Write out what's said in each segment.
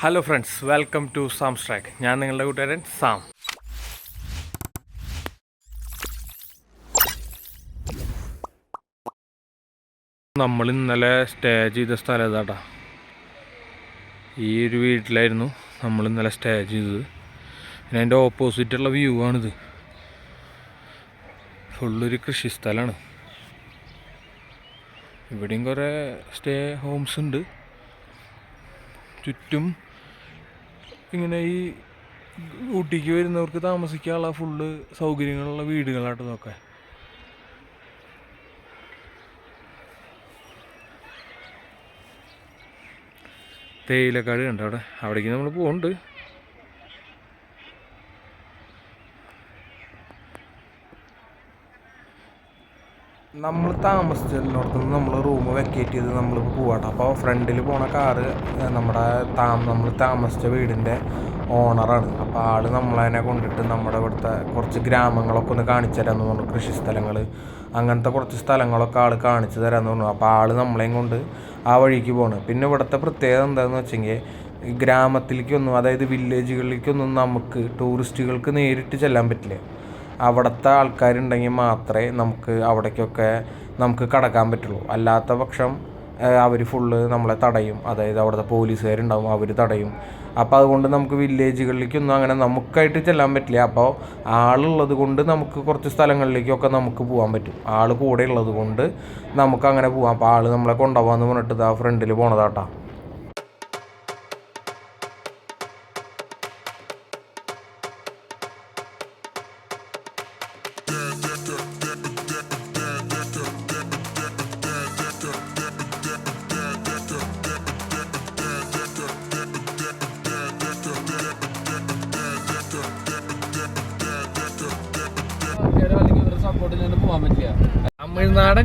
Hello friends welcome to Sam സ്ട്രാക്ക് ഞാൻ നിങ്ങളുടെ കൂട്ടുകാരൻ സാം. നമ്മൾ ഇന്നലെ സ്റ്റേ ചെയ്ത സ്ഥലം ഇതാട്ടാ. ഈ ഒരു വീട്ടിലായിരുന്നു നമ്മൾ ഇന്നലെ സ്റ്റേ ചെയ്തത്. പിന്നെ അതിന്റെ ഓപ്പോസിറ്റുള്ള വ്യൂ ആണിത്. ഫുള്ളൊരു കൃഷി സ്ഥലമാണ്. ഇവിടെയും കുറേ സ്റ്റേ ഹോംസ് ഉണ്ട്. ചുറ്റും ഇങ്ങനെ ഈ ഊട്ടിക്ക് വരുന്നവർക്ക് താമസിക്കാനുള്ള ഫുള്ള് സൗകര്യങ്ങളുള്ള വീടുകളായിട്ട് നോക്കാൻ തേയിലക്കാട് കണ്ടോ അവിടെ? അവിടേക്ക് നമ്മൾ പോകുന്നുണ്ട് നമ്മൾ താമസിച്ചിടത്ത് നമ്മൾ റൂം വെക്കേറ്റ് ചെയ്ത് നമ്മൾ പോവാട്ടോ. അപ്പോൾ ഫ്രണ്ടിൽ പോണ കാറ് നമ്മുടെ താം നമ്മൾ താമസിച്ച വീടിന്റെ ഓണറാണ് അപ്പോൾ ആൾ നമ്മളതിനെ കൊണ്ടിട്ട് നമ്മുടെ ഇവിടുത്തെ കുറച്ച് ഗ്രാമങ്ങളൊക്കെ ഒന്ന് കാണിച്ചു തരാമെന്ന് പറഞ്ഞു. കൃഷി സ്ഥലങ്ങൾ അങ്ങനത്തെ കുറച്ച് സ്ഥലങ്ങളൊക്കെ ആൾ കാണിച്ചു തരാമെന്ന് പറഞ്ഞു. അപ്പോൾ ആൾ നമ്മളെയും കൊണ്ട് ആ വഴിക്ക് പോകണം പിന്നെ ഇവിടുത്തെ പ്രത്യേകത എന്താണെന്ന് വെച്ചെങ്കിൽ ഗ്രാമത്തിലേക്കൊന്നും അതായത് വില്ലേജുകളിലേക്കൊന്നും നമുക്ക് ടൂറിസ്റ്റുകൾക്ക് നേരിട്ട് ചെല്ലാൻ പറ്റില്ല. അവിടുത്തെ ആൾക്കാരുണ്ടെങ്കിൽ മാത്രമേ നമുക്ക് അവിടേക്കൊക്കെ നമുക്ക് കടക്കാൻ പറ്റുള്ളൂ. അല്ലാത്ത പക്ഷം അവർ ഫുള്ള് നമ്മളെ തടയും. അതായത് അവിടുത്തെ പോലീസുകാരുണ്ടാവും അവർ തടയും. അപ്പോൾ അതുകൊണ്ട് നമുക്ക് വില്ലേജുകളിലേക്കൊന്നും അങ്ങനെ നമുക്കായിട്ട് ചെല്ലാൻ പറ്റില്ല. അപ്പോൾ ആളുള്ളത് കൊണ്ട് നമുക്ക് കുറച്ച് സ്ഥലങ്ങളിലേക്കൊക്കെ നമുക്ക് പോകാൻ പറ്റും. ആൾ കൂടെ ഉള്ളത് കൊണ്ട് നമുക്ക് അങ്ങനെ പോകാം അപ്പോൾ ആൾ നമ്മളെ കൊണ്ടുപോകാമെന്ന് പറഞ്ഞിട്ട് ആ ഫ്രണ്ടിൽ പോണതാട്ടാ. സപ്പോർട്ടിൽ പോകാൻ പറ്റില്ല. ആടാ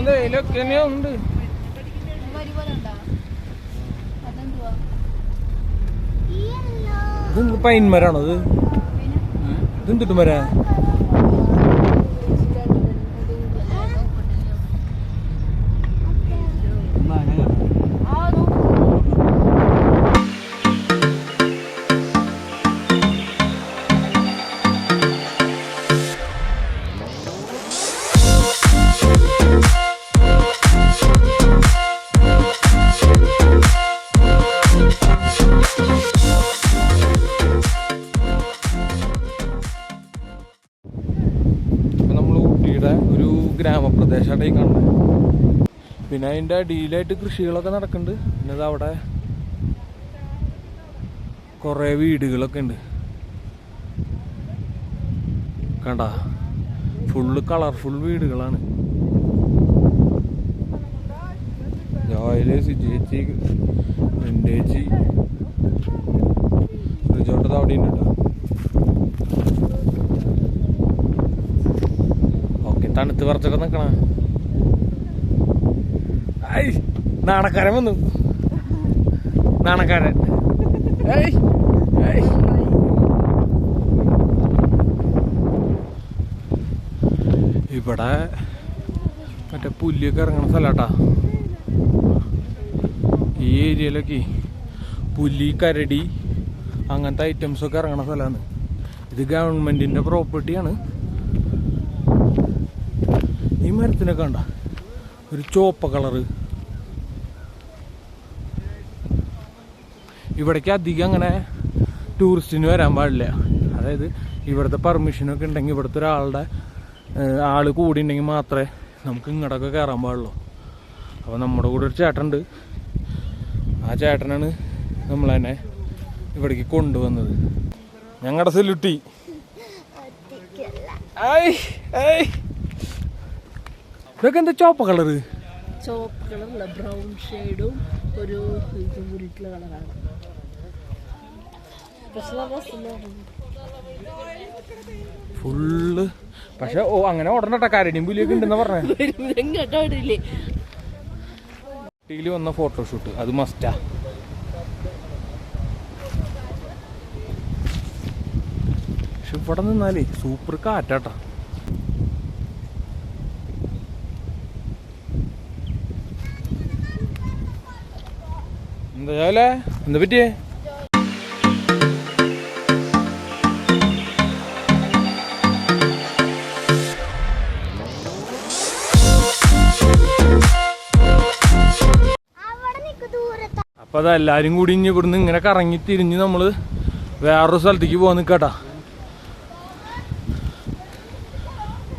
അതിന്റെ ചോളും തേയിലൊക്കെ തന്നെയാ ഉണ്ട് ഇത് പൈൻ മരാണോ ഇത് ഇതെന്തിട്ട് മരാ? ഒരു ഗ്രാമപ്രദേശമായിട്ട് ഈ കാണുന്നത് പിന്നെ അതിന്റെ അടിയിലായിട്ട് കൃഷികളൊക്കെ നടക്കുന്നുണ്ട്. പിന്നെ അതവിടെ അവിടെ കുറേ വീടുകളൊക്കെ ഉണ്ട്. കണ്ട? ഫുള്ള് കളർഫുൾ വീടുകളാണ്. ജോയിൽ സിജേച്ചി വെണ്ടേച്ചി അവിടെ ഉണ്ട് കേട്ടോ. തണുത്ത് കുറച്ചൊക്കെ നിക്കണ. ഐ നാണക്കാരൻ വന്നു. നാണക്കാരൻ. ഏയ് ഇവിടെ മറ്റേ പുല്ലൊക്കെ ഇറങ്ങണ സ്ഥലാട്ടാ. ഈ ഏരിയയിലൊക്കെ പുല്ലി കരടി അങ്ങനത്തെ ഐറ്റംസൊക്കെ ഇറങ്ങണ സ്ഥലമാണ് ഇത് ഗവൺമെന്റിന്റെ പ്രോപ്പർട്ടിയാണ് ഈ മരത്തിനൊക്കെ കണ്ട. ഒരു ചുവപ്പ കളറ്. ഇവിടേക്ക് അധികം അങ്ങനെ ടൂറിസ്റ്റിന് വരാൻ പാടില്ല. അതായത് ഇവിടുത്തെ പെർമിഷനൊക്കെ ഉണ്ടെങ്കിൽ ഇവിടുത്തെ ഒരാളുടെ ആൾ ആൾ കൂടി ഉണ്ടെങ്കിൽ മാത്രമേ നമുക്ക് ഇങ്ങോട്ടൊക്കെ കയറാൻ പാടുള്ളൂ. അപ്പോൾ നമ്മുടെ കൂടെ ഒരു ചേട്ടനുണ്ട്. ആ ചേട്ടനാണ് നമ്മളെന്നെ ഇവിടേക്ക് കൊണ്ടുവന്നത്. ഞങ്ങളുടെ സെല്ലുട്ടി ഐ ഐ. ഇതൊക്കെ എന്താ ചോപ്പ കളറ് ചോപ്പ് ബ്രൗൺ ഷെയ്ഡും ഒരു ഇതും കൂടിയിട്ടുള്ള കളറാണ്. ഫുള്ള്. പക്ഷെ ഓ അങ്ങനെ ഉടനെ കരടിയും പുലിയൊക്കെ ഉണ്ടെന്ന് പറഞ്ഞേ. ഓടില്ലേ? വന്ന ഫോട്ടോഷൂട്ട് അത് മസ്റ്റാ പക്ഷെ ഇവിടെ നിന്നാലേ സൂപ്പർ കാറ്റാട്ടാ. എന്താ ചാവലേ എന്താ പറ്റിയേ അപ്പൊ അതാ എല്ലാരും കൂടി ഇനി ഇവിടുന്ന് ഇങ്ങനെ കറങ്ങി തിരിഞ്ഞ് നമ്മൾ വേറൊരു സ്ഥലത്തേക്ക് പോവാൻ നിക്കട്ടാ.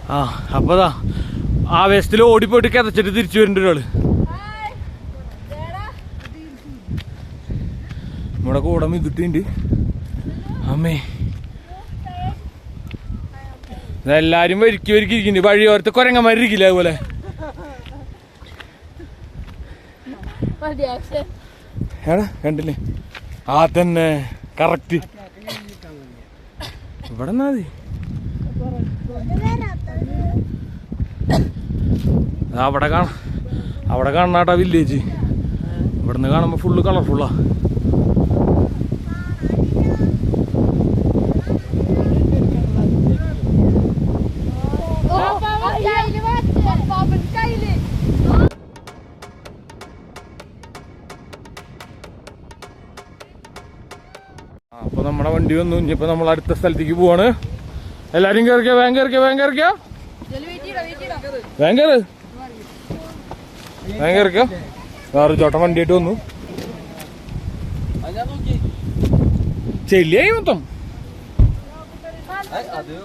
ആ അപ്പൊ അതാ ആവേശത്തിൽ ഓടിപ്പോയിട്ട് കിതച്ചിട്ട് തിരിച്ചു ഒരാൾ. നമ്മുടെ കൂടെ മിതിട്ടുണ്ട് അമ്മേ. എല്ലാരും വരിക്കി വരിക്കി ഇരിക്കുന്നുണ്ട് വഴിയോരത്ത് കൊരങ്ങന്മാരിക്കില്ല അതുപോലെ? ഏടാ കണ്ടില്ലേ? ആ തന്നെ. കറക്റ്റ്. ഇവിടെ മതി. അവിടെ കാണാം. അവിടെ കാണാട്ടാ വില്ലേജ് ഇവിടുന്ന് കാണുമ്പോ ഫുള്ള് കളർഫുള്ളാ വണ്ടി വന്നു. ഇനിയിപ്പോ നമ്മൾ അടുത്ത സ്ഥലത്തേക്ക് പോവാണ്. എല്ലാരും കയറിക്കോ വേഗം കയറിക്കോ വേഗം കയറിക്കോ വേഗം കയറ് വേഗം കയറിക്കോ വേറെ ചോട്ടൻ വണ്ടിയായിട്ട് വന്നു. ചെല്ലിയായി മൊത്തം. ഇത്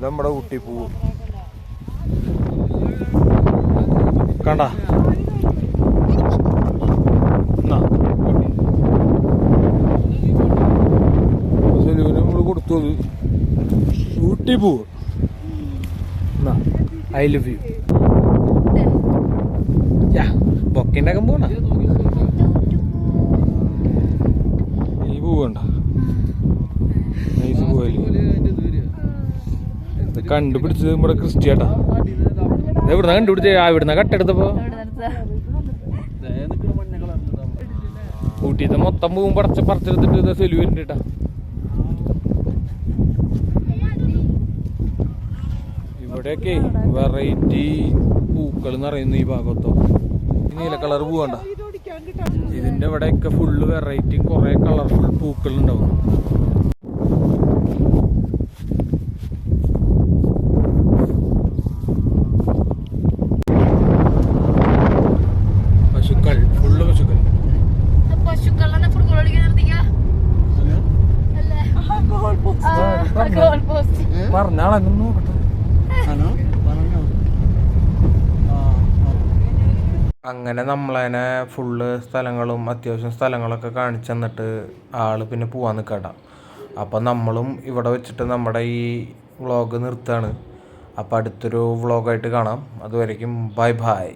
നമ്മുടെ ഊട്ടി പൂവ്. കണ്ട? നമ്മൾ കൊടുത്തു പൂവ്. ഐ ലവ് യു ബൊക്കിന്റെ ഒക്കെ പോണ? ഈ പൂവ് കണ്ട നൈസ് പൂവല്ലേ? കണ്ടുപിടിച്ചത് നമ്മുടെ ക്രിസ്റ്റിയാട്ടാ എവിടുന്ന കണ്ടുപിടിച്ചേ. ആ കട്ടെടുത്തപ്പോ ഊട്ടിത്തെ മൊത്തം പൂവും പടച്ച പറിച്ചെടുത്തിട്ട് സെലു വരുന്നുണ്ട് ഇവിടെയൊക്കെ വെറൈറ്റി പൂക്കൾ നിറയുന്നു ഈ ഭാഗത്തോ. നീല കളർ പൂവണ്ട ഇതിന്റെ ഇവിടെയൊക്കെ ഫുള്ള് വെറൈറ്റി കുറെ കളർഫുൾ പൂക്കൾ ഉണ്ടാവും നോക്കട്ടെ അങ്ങനെ നമ്മളതിനെ ഫുള്ള് സ്ഥലങ്ങളും അത്യാവശ്യം സ്ഥലങ്ങളൊക്കെ കാണിച്ചു തന്നിട്ട് ആൾ പിന്നെ പോവാൻ നിൽക്കട്ട അപ്പം നമ്മളും ഇവിടെ വെച്ചിട്ട് നമ്മുടെ ഈ വ്ളോഗ് നിർത്താണ് അപ്പം അടുത്തൊരു വ്ളോഗായിട്ട് കാണാം. അതുവരേക്കും ബൈ ബൈ.